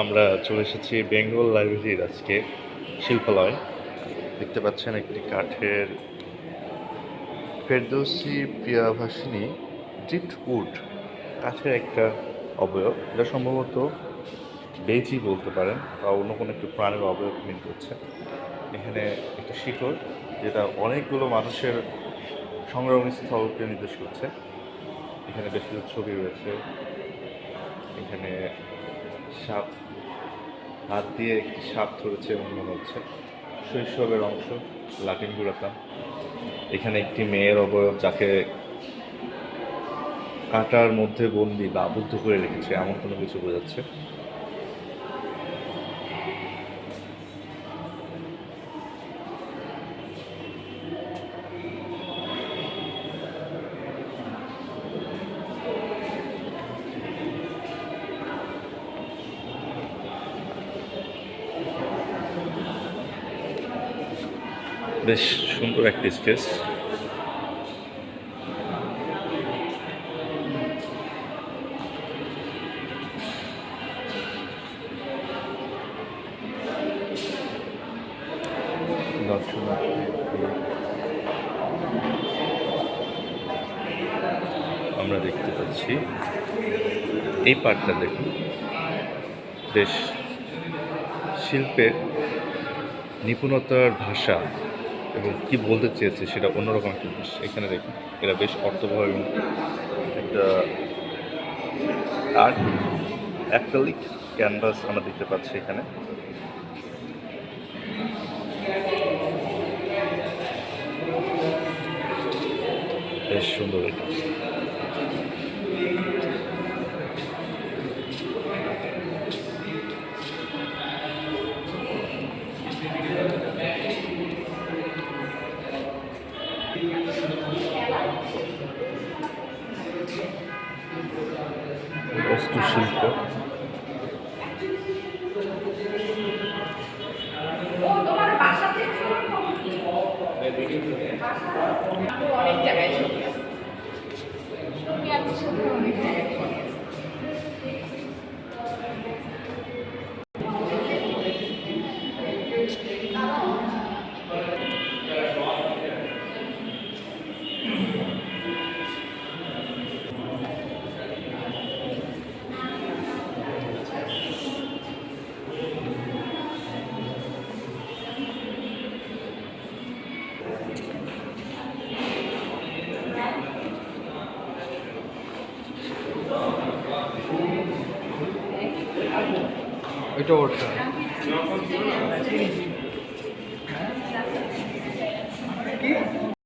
আমরা চলে এসেছি বেঙ্গল লাইব্রেরির আজকে শিল্পালয়। দেখতে পাচ্ছেন একটি কাঠের ফেরদৌসি প্রিয়াভাসিনী উড, কাঠের একটা অবয়ব। এটা সম্ভবত বেজি বলতে পারেন বা অন্য কোনো একটি প্রাণের অবয়ব মিল করছে এখানে একটা শিকড় যেটা অনেকগুলো মানুষের সংগ্রামী স্থলকে নির্দেশ করছে। এখানে বেশ কিছু ছবি রয়েছে। এখানে সাপ, হাত দিয়ে একটি সাপ ধরেছে এবং মনে হচ্ছে শৈশবের অংশ, লাটিন গুড়াতাম এখানে একটি মেয়ের অবয়ব যাকে কাটার মধ্যে বন্দি বা আবদ্ধ করে রেখেছে, এমন কোনো কিছু বোঝাচ্ছে। বেশ সুন্দর একটি স্পেস আমরা দেখতে পাচ্ছি। এই পার্কটা দেখুন। বেশ শিল্পের নিপুণতার ভাষা। এবং কি বলতে চেয়েছে সেটা অন্যরকম একটা জিনিস। এখানে দেখুন, এটা বেশ অর্থবহ এবং একটা আর্ট, অ্যাক্রেলিক ক্যানভাস আমরা দেখতে পাচ্ছি এখানে। বেশ সুন্দর এটা। বস্তুশিল্প অনেক জায়গায় ছবি ওইটা ওটা